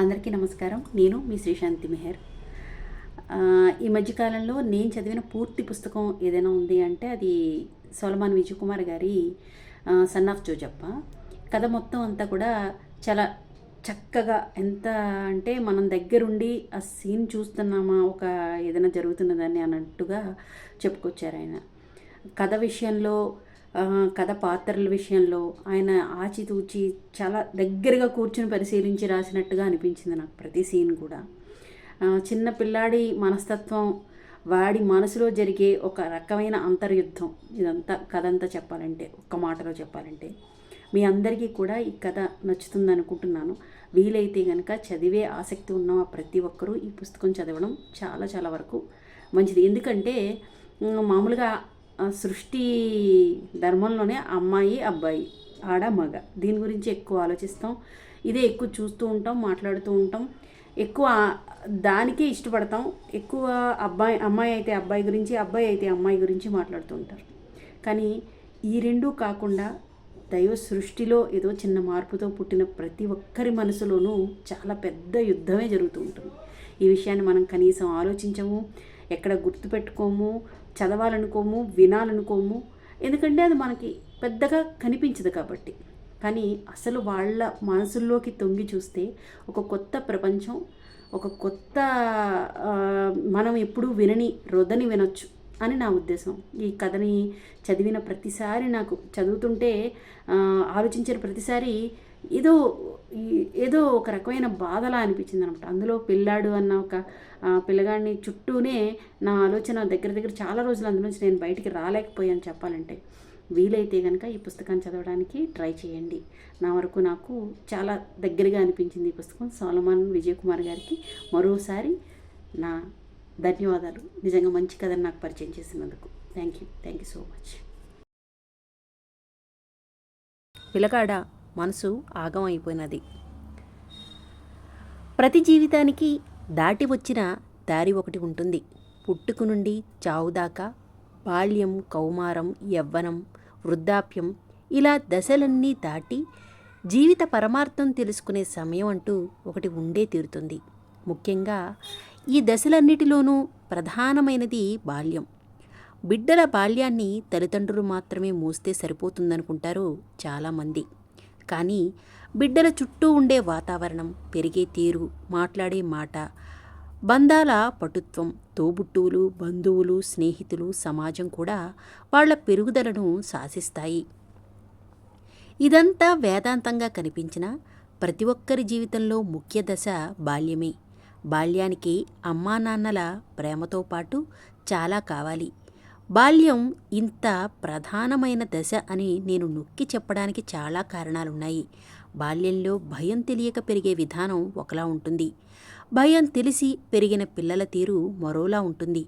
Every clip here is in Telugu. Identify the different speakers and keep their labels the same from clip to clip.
Speaker 1: అందరికీ నమస్కారం. నేను మీ శ్రీశాంతి మెహర్. ఈ మధ్యకాలంలో నేను చదివిన పూర్తి పుస్తకం ఏదైనా ఉంది అంటే అది సోలమాన్ విజయ్ కుమార్ గారి సన్ ఆఫ్ జోజప్ప. కథ మొత్తం అంతా కూడా చాలా చక్కగా ఎంత అంటే మనం దగ్గరుండి ఆ సీన్ చూస్తున్నామా ఒక ఏదైనా జరుగుతున్నదని అన్నట్టుగా చెప్పుకొచ్చారు ఆయన. కథ విషయంలో కథ పాత్రల విషయంలో ఆయన ఆచితూచి చాలా దగ్గరగా కూర్చుని పరిశీలించి రాసినట్టుగా అనిపించింది నాకు ప్రతి సీన్ కూడా. చిన్న పిల్లాడి మనస్తత్వం వాడి మనసులో జరిగే ఒక రకమైన అంతర్యుద్ధం. ఇదంతా కథ అంతా చెప్పాలంటే ఒక్క మాటలో చెప్పాలంటే. మీ అందరికీ కూడా ఈ కథ నచ్చుతుంది అనుకుంటున్నాను. వీలైతే కనుక చదివే ఆసక్తి ఉన్న ప్రతి ఒక్కరూ ఈ పుస్తకం చదవడం చాలా చాలా వరకు మంచిది. ఎందుకంటే మామూలుగా సృష్టి ధర్మంలోనే అమ్మాయి అబ్బాయి ఆడ మగ. దీని గురించి ఎక్కువ ఆలోచిస్తాం. ఇదే ఎక్కువ చూస్తూ ఉంటాం మాట్లాడుతూ ఉంటాం. ఎక్కువ దానికే ఇష్టపడతాం. ఎక్కువ అబ్బాయి అమ్మాయి అయితే అబ్బాయి గురించి అబ్బాయి అయితే అమ్మాయి గురించి మాట్లాడుతూ ఉంటారు. కానీ ఈ రెండూ కాకుండా దైవ సృష్టిలో ఏదో చిన్న మార్పుతో పుట్టిన ప్రతి ఒక్కరి మనసులోనూ చాలా పెద్ద యుద్ధమే జరుగుతూ ఉంటుంది. ఈ విషయాన్ని మనం కనీసం ఆలోచించము ఎక్కడ గుర్తుపెట్టుకోము చదవాలనుకోము వినాలనుకోము. ఎందుకంటే అది మనకి పెద్దగా కనిపించదు కాబట్టి. కానీ అసలు వాళ్ళ మనసుల్లోకి తొంగి చూస్తే ఒక కొత్త ప్రపంచం ఒక కొత్త మనం ఎప్పుడూ వినని రొదని వినొచ్చు అని నా ఉద్దేశం. ఈ కథని చదివిన ప్రతిసారి నాకు చదువుతుంటే ఆలోచించిన ప్రతిసారి ఏదో ఏదో ఒక రకమైన బాధలా అనిపించింది అనమాట అందులో పిల్లాడు అన్న ఒక పిల్లగాడిని చుట్టూనే నా ఆలోచన దగ్గర దగ్గర చాలా రోజులు అందులోంచి నేను బయటికి రాలేకపోయాను చెప్పాలంటే. వీలైతే కనుక ఈ పుస్తకాన్ని చదవడానికి ట్రై చేయండి. నా వరకు నాకు చాలా దగ్గరగా అనిపించింది ఈ పుస్తకం. సోలమాన్ విజయ్ కుమార్ గారికి మరోసారి నా ధన్యవాదాలు. నిజంగా మంచి కథను నాకు పరిచయం చేసినందుకు. Thank you thank you so much. పిలకాడ మనసు ఆగం అయిపోయినది. ప్రతి జీవితానికి దాటి వచ్చిన దారి ఒకటి ఉంటుంది. పుట్టుకు నుండి చావు దాకా బాల్యం కౌమారం యవ్వనం వృద్ధాప్యం ఇలా దశలన్నీ దాటి జీవిత పరమార్థం తెలుసుకునే సమయం అంటూ ఒకటి ఉండే తీరుతుంది. ముఖ్యంగా ఈ దశలన్నిటిలోనూ ప్రధానమైనది బాల్యం. బిడ్డల బాల్యాన్ని తల్లిదండ్రులు మాత్రమే మోస్తే సరిపోతుందనుకుంటారు చాలామంది. కానీ బిడ్డల చుట్టూ ఉండే వాతావరణం పెరిగే తీరు మాట్లాడే మాట బంధాల పటుత్వం తోబుట్టువులు బంధువులు స్నేహితులు సమాజం కూడా వాళ్ళ పెరుగుదలను శాసిస్తాయి. ఇదంతా వేదాంతంగా కనిపించిన ప్రతి ఒక్కరి జీవితంలో ముఖ్య దశ బాల్యమే. బాల్యానికి అమ్మా నాన్నల ప్రేమతో పాటు చాలా కావాలి. బాల్యం ఇంత ప్రధానమైన దశ అని నేను నొక్కి చెప్పడానికి చాలా కారణాలున్నాయి. బాల్యంలో భయం తెలియక పెరిగే విధానం ఒకలా ఉంటుంది. భయం తెలిసి పెరిగిన పిల్లల తీరు మరోలా ఉంటుంది.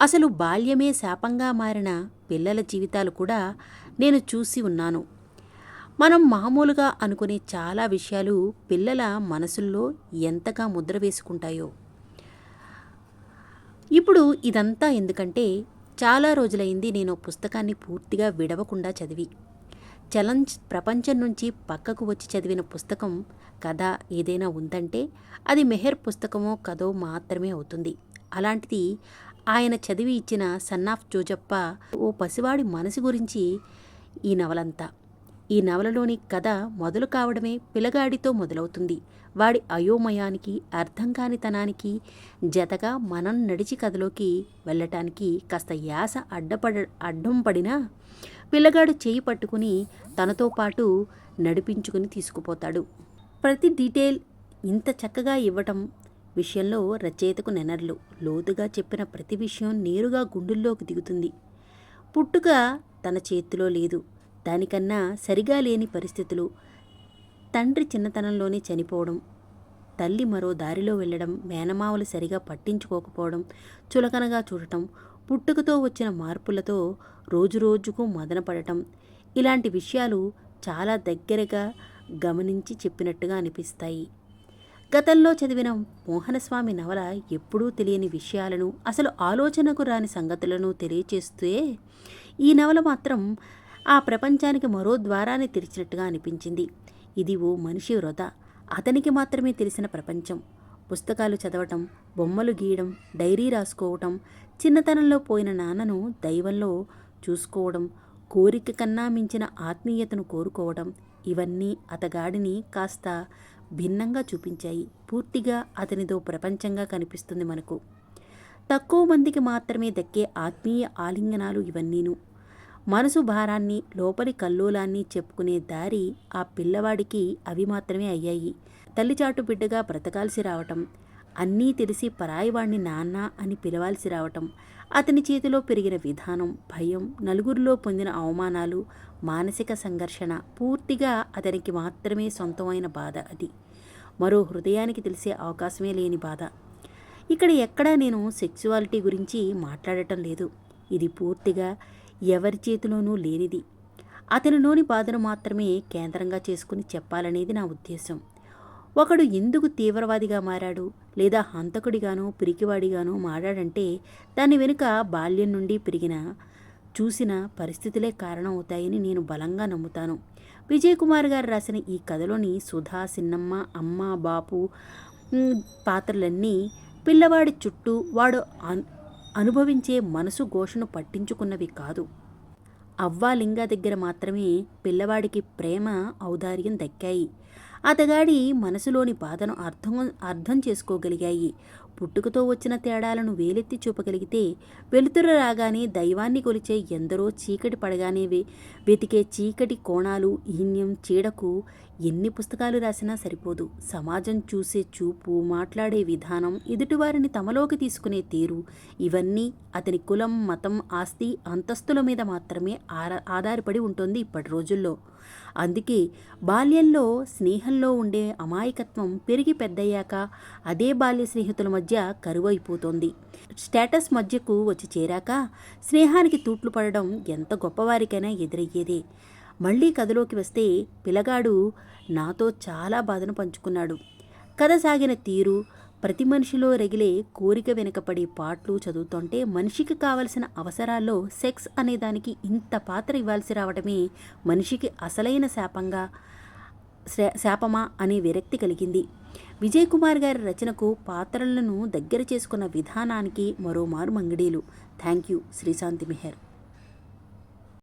Speaker 1: అసలు బాల్యమే శాపంగా మారిన పిల్లల జీవితాలు కూడా నేను చూసి ఉన్నాను. మనం మామూలుగా అనుకునే చాలా విషయాలు పిల్లల మనసుల్లో ఎంతగా ముద్ర వేసుకుంటాయో. ఇప్పుడు ఇదంతా ఎందుకంటే చాలా రోజులైంది నేను పుస్తకాన్ని పూర్తిగా విడవకుండా చదివి. చలం ప్రపంచం నుంచి పక్కకు వచ్చి చదివిన పుస్తకం కథ ఏదైనా ఉందంటే అది మెహర్ పుస్తకమో కథో మాత్రమే అవుతుంది. అలాంటిది ఆయన చదివి ఇచ్చిన సన్ ఆఫ్ జోజప్ప ఓ పసివాడి మనసు గురించి ఈ నవలంతా. ఈ నవలలోని కథ మొదలు కావడమే పిల్లగాడితో మొదలవుతుంది. వాడి అయోమయానికి అర్థం కానితనానికి జతగా మనం నడిచి కథలోకి వెళ్ళటానికి కాస్త యాస అడ్డపడ అడ్డం పడినా పిల్లగాడు చేయి పట్టుకుని తనతో పాటు నడిపించుకుని తీసుకుపోతాడు. ప్రతి డీటెయిల్ ఇంత చక్కగా ఇవ్వటం విషయంలో రచయితకు నెనర్లు. లోతుగా చెప్పిన ప్రతి విషయం నేరుగా గుండెల్లోకి దిగుతుంది. పుట్టుక తన చేతిలో లేదు. దానికన్నా సరిగా లేని పరిస్థితులు. తండ్రి చిన్నతనంలోనే చనిపోవడం తల్లి మరో దారిలో వెళ్ళడం మేనమావలు సరిగా పట్టించుకోకపోవడం చులకనగా చూడటం పుట్టుకతో వచ్చిన మార్పులతో రోజురోజుకు మదనపడటం ఇలాంటి విషయాలు చాలా దగ్గరగా గమనించి చెప్పినట్టుగా అనిపిస్తాయి. గతంలో చదివిన మోహనస్వామి నవల ఎప్పుడూ తెలియని విషయాలను అసలు ఆలోచనకు రాని సంగతులను తెలియచేస్తే ఈ నవల మాత్రం ఆ ప్రపంచానికి మరో ద్వారాన్ని తెరిచినట్టుగా అనిపించింది. ఇది ఓ మనిషి వృధ. అతనికి మాత్రమే తెలిసిన ప్రపంచం. పుస్తకాలు చదవటం బొమ్మలు గీయడం డైరీ రాసుకోవటం చిన్నతనంలో పోయిన నాన్నను దైవంలో చూసుకోవడం కోరిక కన్నా మించిన ఆత్మీయతను కోరుకోవడం ఇవన్నీ అతగాడిని కాస్త భిన్నంగా చూపించాయి. పూర్తిగా అతనిదో ప్రపంచంగా కనిపిస్తుంది మనకు. తక్కువ మందికి మాత్రమే దక్కే ఆత్మీయ ఆలింగనాలు ఇవన్నీను. మనసు భారాన్ని లోపలి కల్లోలాన్ని చెప్పుకునే దారి ఆ పిల్లవాడికి అవి మాత్రమే అయ్యాయి. తల్లిచాటు బిడ్డగా బ్రతకాల్సి రావటం అన్నీ తెలిసి పరాయివాణ్ణి నాన్న అని పిలవాల్సి రావటం అతని చేతిలో పెరిగిన విధానం భయం నలుగురిలో పొందిన అవమానాలు మానసిక సంఘర్షణ పూర్తిగా అతనికి మాత్రమే సొంతమైన బాధ అది. మరో హృదయానికి తెలిసే అవకాశమే లేని బాధ. ఇక్కడ ఎక్కడా నేను సెక్సువాలిటీ గురించి మాట్లాడటం లేదు. ఇది పూర్తిగా ఎవరి చేతిలోనూ లేనిది. అతనిలోని బాధను మాత్రమే కేంద్రంగా చేసుకుని చెప్పాలనేది నా ఉద్దేశం. ఒకడు ఎందుకు తీవ్రవాదిగా మారాడు? లేదా హంతకుడిగానో పిరికివాడిగానో మారాడంటే దాని వెనుక బాల్యం నుండి పెరిగిన చూసిన పరిస్థితులే కారణం అవుతాయని నేను బలంగా నమ్ముతాను. విజయ్ కుమార్ గారు రాసిన ఈ కథలోని సుధా సిన్నమ్మ అమ్మ బాపు పాత్రలన్నీ పిల్లవాడి చుట్టూ వాడు అనుభవించే మనసు ఘోషను పట్టించుకున్నవి కాదు. అవ్వాలింగా దగ్గర మాత్రమే పిల్లవాడికి ప్రేమ ఔదార్యం దక్కాయి. అతగాడి మనసులోని బాధను అర్థం అర్థం చేసుకోగలిగాయి. పుట్టుకతో వచ్చిన తేడాలను వేలెత్తి చూపగలిగితే వెలుతురు రాగానే దైవాన్ని కొలిచే ఎందరో చీకటి పడగానే వెతికే చీకటి కోణాలు ఈన్యం చీడకు ఎన్ని పుస్తకాలు రాసినా సరిపోదు. సమాజం చూసే చూపు మాట్లాడే విధానం ఎదుటివారిని తమలోకి తీసుకునే తీరు ఇవన్నీ అతని కులం మతం ఆస్తి అంతస్తుల మీద మాత్రమే ఆధారపడి ఉంటుంది ఇప్పటి రోజుల్లో. అందుకే బాల్యంలో స్నేహంలో ఉండే అమాయకత్వం పెరిగి పెద్దయ్యాక అదే బాల్య స్నేహితుల మధ్య కరువైపోతోంది. స్టేటస్ మధ్యకు వచ్చి చేరాక స్నేహానికి తూట్లు పడడం ఎంత గొప్పవారికైనా ఎదురయ్యేదే. మళ్ళీ కథలోకి వస్తే పిల్లగాడు నాతో చాలా బాధను పంచుకున్నాడు. కథ సాగిన తీరు ప్రతి మనిషిలో రగిలే కోరిక వెనుకపడే పాటలు చదువుతుంటే మనిషికి కావలసిన అవసరాల్లో సెక్స్ అనేదానికి ఇంత పాత్ర ఇవ్వాల్సి రావడమే మనిషికి అసలైన శాపంగా శా- శాపమా అనే విరక్తి కలిగింది. విజయ్ కుమార్ గారి రచనకు పాత్రలను దగ్గర చేసుకున్న విధానానికి మరోమారు మంగిడీలు. Thank you Srishanti Meher.